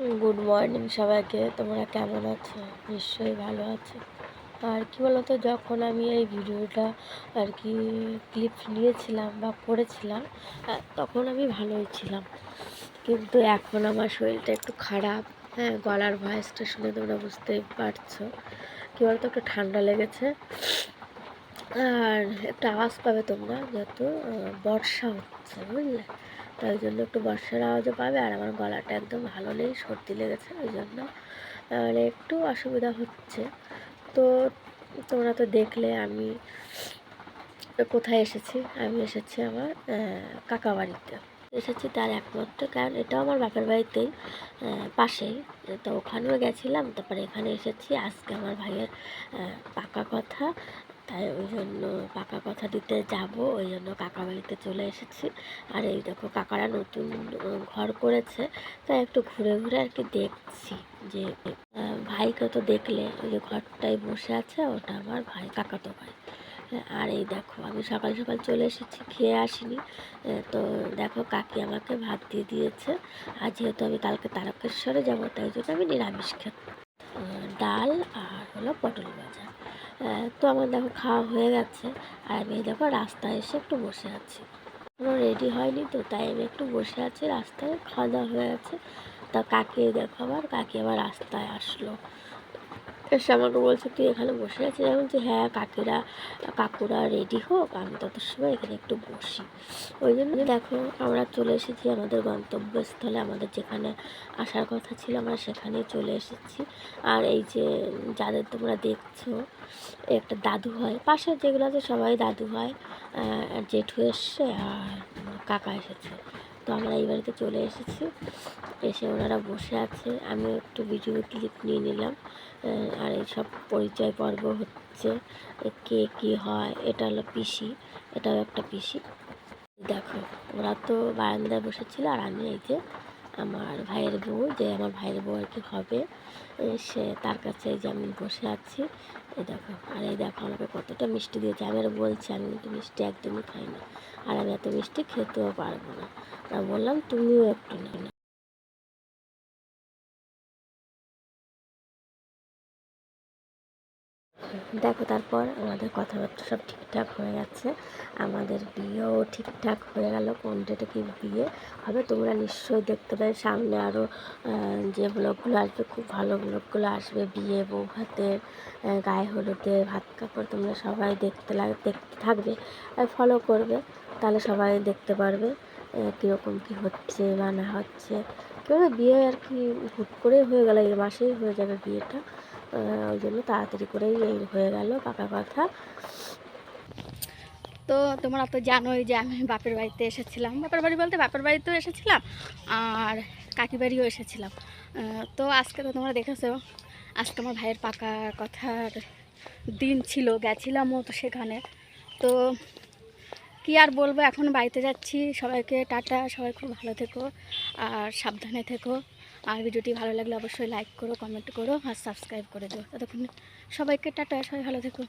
Good morning সবাইকে, তোমরা কেমন আছো? নিশ্চয়ই ভালো আছো। আর কি বলতো, যখন আমি এই ভিডিওটা আর কি ক্লিপ নিয়েছিলাম বা করেছিলাম তখন আমি ভালোই ছিলাম। কিন্তু এখন আমার শরীরটা একটু খারাপ। হ্যাঁ গলার ভয়েসটা শুনে তোমরা বুঝতেই পারছ। কী বলতো, একটু ঠান্ডা লেগেছে। আর একটা আওয়াজ পাবে তোমরা যেহেতু বর্ষা হচ্ছে, বুঝলে? তাই জন্য একটু বর্ষার আওয়াজও পাবে, আর আমার গলাটা একদম ভালো নেই, সর্দি লেগেছে, ওই জন্য। মানে একটু অসুবিধা হচ্ছে। তো তোমরা তো দেখলে আমি কোথায় এসেছি? আমি এসেছি আমার কাকা বাড়িতে। এসেছি তার একমাত্র, কারণ এটাও আমার বাপের বাড়িতেই পাশেই। তো ওখানেও গেছিলাম, তারপরে এখানে এসেছি। আজকে আমার ভাইয়ের পাকা কথা। তাই ওই জন্য পাকা কথা দিতে যাব, ওই জন্য কাকা বাড়িতে চলে এসেছি। আর এই দেখো, কাকারা নতুন ঘর করেছে, তাই একটু ঘুরে ঘুরে আর কি দেখছি যে ভাইকে তো দেখলে, ওই যে ঘরটায় বসে আছে, ওটা আমার ভাই কাকা তো ভাই। আর এই দেখো, আমি সকাল সকাল চলে এসেছি, খেয়ে আসিনি। তো দেখো, কাকি আমাকে ভাত দিয়ে দিয়েছে। আর যেহেতু আমি কালকে তারকেশ্বরে যাব, তাই জন্য আমি নিরামিষ খেত ডাল আর হলো পটল ভাজা। তো আমার দেখো খাওয়া হয়ে গেছে। আর আমি দেখো রাস্তায় এসে একটু বসে আছি। কোনো রেডি হয়নি, তো তাই আমি একটু বসে আছি রাস্তায়। খাওয়া দাওয়া হয়ে গেছে। তা কাকি দেখো আবার, কাকি আবার রাস্তায় আসলো। এসে আমাকে বলছে, তুই এখানে বসে আছিস? আমি বলছি হ্যাঁ কাকিরা, কাকুরা রেডি হোক, আমি তত সময় এখানে একটু বসি। ওই জন্য দেখো, আমরা চলে এসেছি আমাদের গন্তব্যস্থলে। আমাদের যেখানে আসার কথা ছিল, আমরা সেখানে চলে এসেছি। আর এই যে যাদের তোমরা দেখছ, একটা দাদু হয় পাশে যেগুলো আছে সবাই দাদু হয়। জেঠু এসছে আর কাকা এসেছে। তো আমরা এই বাড়িতে চলে এসেছি। এসে ওনারা বসে আছে। আমি একটু ভিডিও ক্লিপ নিয়ে নিলাম। আর এই সব পরিচয় পর্ব হচ্ছে। কে কি হয়? এটা হলো পিসি। এটাও একটা পিসি। দেখো, ওরা তো বারান্দায় বসেছিল আর আমি এই যে আমার ভাইয়ের বউ, যে আমার ভাইয়ের বউ আর কি হবে সে তার কাছে যে আমি বসে আছি, এই দেখো, আর এই দেখো আমাকে কতটা মিষ্টি দিয়েছে, আমি আর বলছি, আমি কিন্তু মিষ্টি একদমই খাই না, আর আমি এত মিষ্টি খেতেও পারব না। তা বললাম, তুমিও একটু না দেখো, তারপর আমাদের কথাবার্তা সব ঠিকঠাক হয়ে গেছে। আমাদের বিয়েও ঠিকঠাক হয়ে গেল কোন ডেটে কি বিয়ে হবে। তোমরা নিশ্চয়ই দেখতে পাবে, সামনে আরও যে ব্লগগুলো আসবে, খুব ভালো ব্লগগুলো আসবে। বিয়ে বউ ভাতের গায়ে হলুদের, ভাত কাপড় তোমরা সবাই দেখতে লাগ, দেখতে থাকবে আর ফলো করবে। তাহলে সবাই দেখতে পারবে। কীরকম কী হচ্ছে বা না হচ্ছে। কেউ বিয়ে আর কি হুট করেই হয়ে গেল এই মাসেই হয়ে যাবে বিয়েটা। ওই জন্য তাড়াতাড়ি করেই এই হয়ে গেল পাকা কথা। তো তোমরা তো জানোই যে আমি বাপের বাড়িতে এসেছিলাম। বাপের বাড়ি বলতে বাপের বাড়িতেও এসেছিলাম আর কাকি বাড়িও এসেছিলাম। তো আজকে তো তোমরা দেখেছ, আজকে আমার ভাইয়ের পাকা কথার দিন ছিল, গেছিলামও তো সেখানে। তো কি আর বলব, এখন বাড়িতে যাচ্ছি। সবাইকে টাটা, সবাই খুব ভালো থেকো আর সাবধানে থেকো। আর ভিডিওটি ভালো লাগলে অবশ্যই লাইক করো কমেন্ট করো আর সাবস্ক্রাইব করে দিও। ততক্ষণ সবাইকে টাটা, সবাই ভালো থেকো।